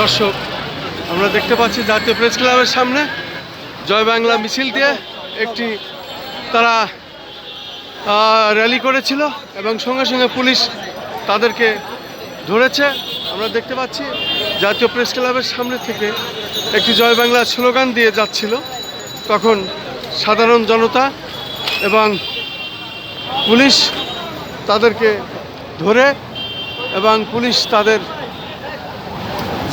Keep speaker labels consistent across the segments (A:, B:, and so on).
A: দর্শক, আমরা দেখতে পাচ্ছি জাতীয় প্রেস ক্লাবের সামনে জয় বাংলা মিছিল দিয়ে একটি তারা র্যালি করেছিল এবং সঙ্গে সঙ্গে পুলিশ তাদেরকে ধরেছে। আমরা দেখতে পাচ্ছি জাতীয় প্রেস ক্লাবের সামনে থেকে একটি জয় বাংলা স্লোগান দিয়ে যাচ্ছিল। তখন সাধারণ জনতা এবং পুলিশ তাদেরকে ধরে এবং পুলিশ তাদের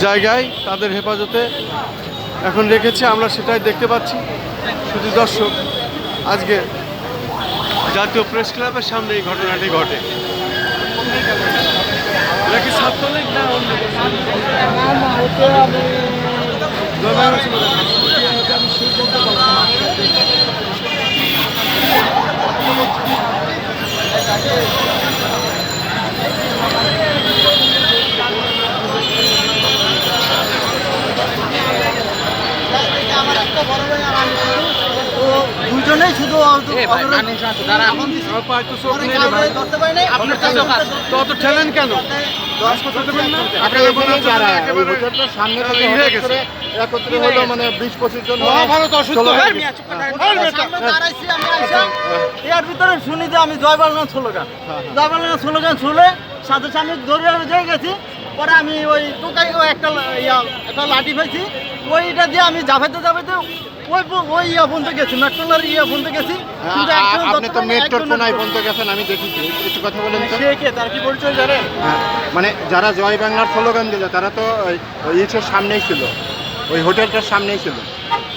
A: জায়গায় তাদের হেফাজতে এখন রেখেছে। আমরা সেটাই দেখতে পাচ্ছি। শুধু দর্শক, আজকে জাতীয় প্রেস ক্লাবের সামনে এই ঘটনাটি ঘটে। এটা কি ছাত্রলীগ না অন্য জয়বাংলা ছিল না?
B: দুজনেই শুধু
A: আমার পায়ে তো চোখ নেই রে ভাই। আপনার তো চোখ আছে। তো অত ঠেলেন কেন দেবেন না? আপনাদের মনে হচ্ছে যে
C: সামনে একত্রে হলো মানে বিশ পঁচিশ জন
A: হয়ে।
B: এর ভিতরে শুনি যে আমি জয় বাংলা স্লোগান জয় বাংলা স্লোগান শুনে সাথে সাথে ধরে আমি যাই গেছি। পরে আমি ওই টোকাই একটা লা- ইয়া একটা লাঠি পাইছি ওইটা দিয়ে আমি জাফাইতে জাফাইতে ওই ওই ইয়া পর্যন্ত গেছি মেট্রোলার ইয়া পর্যন্ত গেছি। কিন্তু
C: আ-
B: একজন
C: আ- আপনি তো মেট্রোর কোনায়
B: ধরতে
C: গেছেন আমি দেখেছি একটু কথা বলেন তো।
B: কে তার কি পরিচয় জানেন
C: হ্যাঁ, মানে যারা জয় বাংলার স্লোগান দিল তারা তো ওই- ইসের সামনেই ছিল ওই হোটেলটার সামনেই ছিল।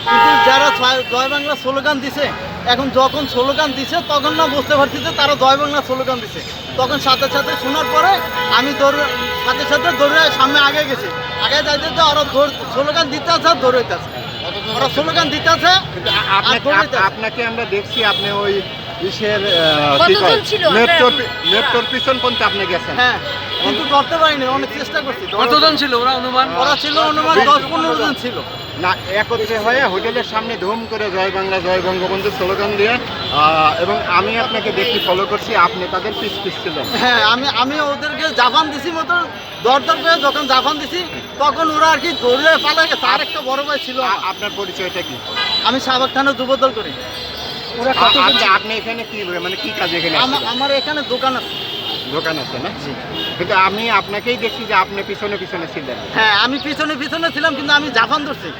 B: কিন্তু যারা জয় বাংলা স্লোগান দিছে এখন যখন স্লোগান দিছে তখন না বুঝতে পারছি যে তারা জয় বাংলা স্লোগান দিছে। তখন সাথে সাথে শোনার পরে আমি দৌড়ে সাথে সাথে দৌড়ে সামনে আগে গেছি। আগে যাইতে তো আরও দৌড়- স্লোগান দিতে আছে আর দৌড়াইতে আছে। ওরা স্লোগান দিতে আছে
C: কিন্তু আ- আপনাকে আমরা দেখছি আপনি ওই ইসের মেট্রোর মেট্রোর পিছন পর্যন্ত আপনি গেছেন।
B: হ্যাঁ কিন্তু ধরতে পারিনি অনেক চেষ্টা করছি।
A: কতজন ছিল ওরা অনুমান?
B: ওরা ছিল অনুমান দশ পনেরো জন ছিল।
C: না একত্রে হয়ে হোটেলের সামনে ধুম করে জয় বাংলা জয় বঙ্গবন্ধু স্লোগান দিয়ে এবং আমি আপনাকে দেখি ফলো করছি আপনি তাদের পিস পিস ছিলেন
B: হ্যাঁ আমি আমি ওদেরকে জাপান দিছি মতো দর দর করে যখন জাপান দিছি তখন ওরা আর কি দৌড়ে পালা গেছে আর একটা বড় ভাই ছিল।
C: আপনার পরিচয়টা কি?
B: আমি সাবেক থানা যুবদল করি। ওরা
C: আ- আপনি আপনি এখানে কি মানে কি কাজ এখানে
B: আমার এখানে দোকান আছে।
C: দোকান আছে না? কিন্তু আমি আপনাকেই দেখছি যে আপনি পিছনে পিছনে ছিলেন।
B: হ্যাঁ আমি পিছনে পিছনে ছিলাম কিন্তু আমি জাপান ধরছি।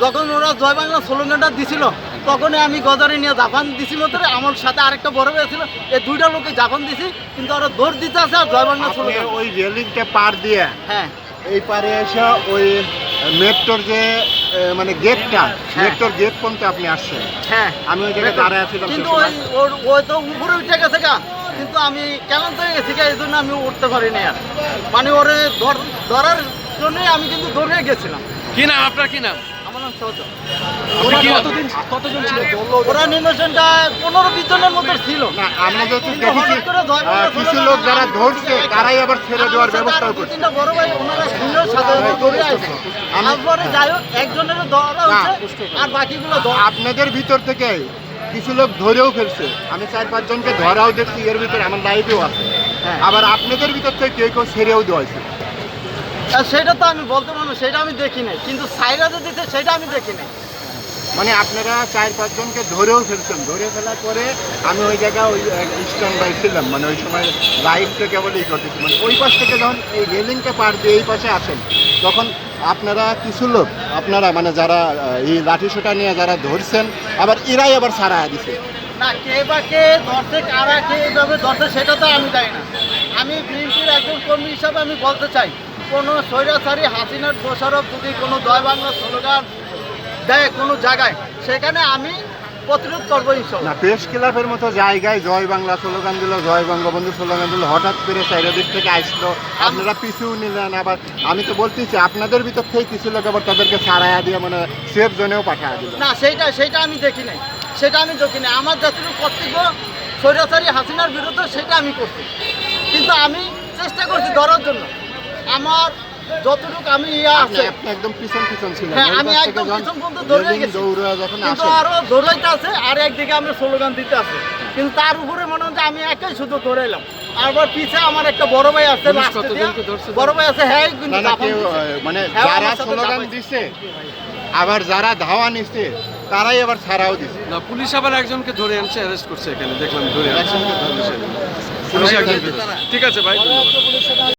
B: যখন ওরা জয় বাংলা স্লোগানটা দিছিল তখনই আমি গজারে নিয়ে জাপান দিছি মতো আমার সাথে আরেকটা বড় হয়েছিল এই দুইটা লোকে জাপান দিছি কিন্তু ওরা দৌড় দিতে আছে আর জয় বাংলা স্লোগান।
C: ওই রেলিংটা পার দিয়ে
B: হ্যাঁ।
C: এই পারে এসে ওই মেট্রোর যে মানে গেটটা মেট্রোর গেট পর্যন্ত আপনি আসছেন।
B: হ্যাঁ।
C: আমি ওই জায়গায় দাঁড়ায় আছিলাম
B: কিন্তু ওই ওর ওই তো উপরে উঠে গেছে গা। কিন্তু আমি কেমন তো গেছি গা এই জন্য আমি উঠতে পারিনি আর। মানে ওরে ধর- ধরার জন্যই আমি কিন্তু দৌড়ে গেছিলাম।
A: কি নাম আপনার? কি নাম?
B: আমার নাম সৌজ
A: আপনি কি কতদিন কতজন ছিল?
B: ওরা নিমেশনটা পনেরো বিশ জনের মতো ছিল।
C: আমরা যত দেখেছি
B: হঠাৎ করে জয় বাংলা
C: আহ, কিছু লোক যারা ধরছে তারাই আবার ছেড়ে দেওয়ার
B: আমার সাথে
C: ব্যবস্থাও
B: আরও দু
C: করছে
B: বড় ভাই ওনারা সুন্দর সাথে সাথে দৌড়ে তারপরে যাই হোক একজনের ধরা হয়েছে আর বাকিগুলো
C: আপনাদের ভিতর থেকে কিছু লোক ধরেও ফেলছে। আমি চার পাঁচ জনকে ধরাও দেখছি এর ভিতরে আমার লাইভেও আছে।
B: হ্যাঁ।
C: আবার আপনাদের ভিতর থেকে কেউ কেউ ছেড়েও দেওয়া হয়েছে।
B: সেটা তো আমি বলতে পারব সেটা আমি দেখি নাই। কিন্তু সাইরা যে দিতে সেটা আমি দেখি নাই।
C: মানে আপনারা চার পাঁচজনকে ধরেও ফেলছেন। ধরে ফেলার পরে আমি ওই জায়গায় ওই স্ট্যান্ড বাই ছিলাম। মানে ওই সময় লাইভটা কেবল এই করতেছি মানে ওই পাশ থেকে যখন এই রেলিংটা পার দিয়ে এই পাশে আসেন তখন আপনারা কিছু লোক আপনারা মানে যারা এই লাঠিসোটা নিয়ে যারা ধরছেন আবার এরাই আবার সারা দিছে।
B: না কে বা কে ধরছে কারা কে এইভাবে ধরছে সেটা তো আমি জানি না। আমি বিএনপির একজন কর্মী হিসাবে আমি বলতে চাই কোনো স্বৈরাচারী হাসিনার দোষারোপ যদি কোনো জয় বাংলা স্লোগান দেয় কোনো জায়গায় সেখানে আমি প্রতিরোধ করব
C: না প্রেস ক্লাবের মতো জায়গায় জয় বাংলা স্লোগান দিল জয় বঙ্গবন্ধু স্লোগান দিল হঠাৎ করে চারিদিক থেকে আসলো। আপনারা পিছু নিলেন আবার আমি তো বলতেছি আপনাদের ভিতর থেকে কিছু লোক আবার তাদেরকে সারাইয়া দিয়ে মানে সেফ জোনেও পাঠায় দিল।
B: না সেইটা সেইটা আমি দেখি নাই। সেটা আমি দেখি নাই। আমার যতটুকু কর্তব্য স্বৈরাচারী হাসিনার বিরুদ্ধে সেটা আমি করছি। কিন্তু আমি চেষ্টা করছি ধরার জন্য। আমার যতটুকু আমি ইয়া আছে।
C: একদম পিছন পিছন ছিলেন।
B: হ্যাঁ, আমি একদম পিছন পর্যন্ত দৌড়ে গেছি।
C: দৌড়ে যখন
B: কিন্তু আরও দৌড়াইতে আছে আর একদিকে আমরা স্লোগান দিতে আছে। কিন্তু তার উপরে মনে হচ্ছে আমি একাই শুধু দৌড়াইলাম আবার পিছে আমার একটা বড় ভাই আছে
A: পুলিশ
B: লাস্টে দিয়া।
A: কতজনকে ধরছে?
B: বড় ভাই আছে হ্যাঁ কিন্তু
C: মানে
B: হ্যাঁ,
C: যারা স্লোগান দিছে আবার যারা ধাওয়া নিছে তারাই আবার ছাড়াও দিছে।
A: না পুলিশ আবার একজনকে ধরে আনছে অ্যারেস্ট করছে এখানে দেখলাম ধরে ধরেছে। ঠিক আছে ভাই ধন্যবাদ।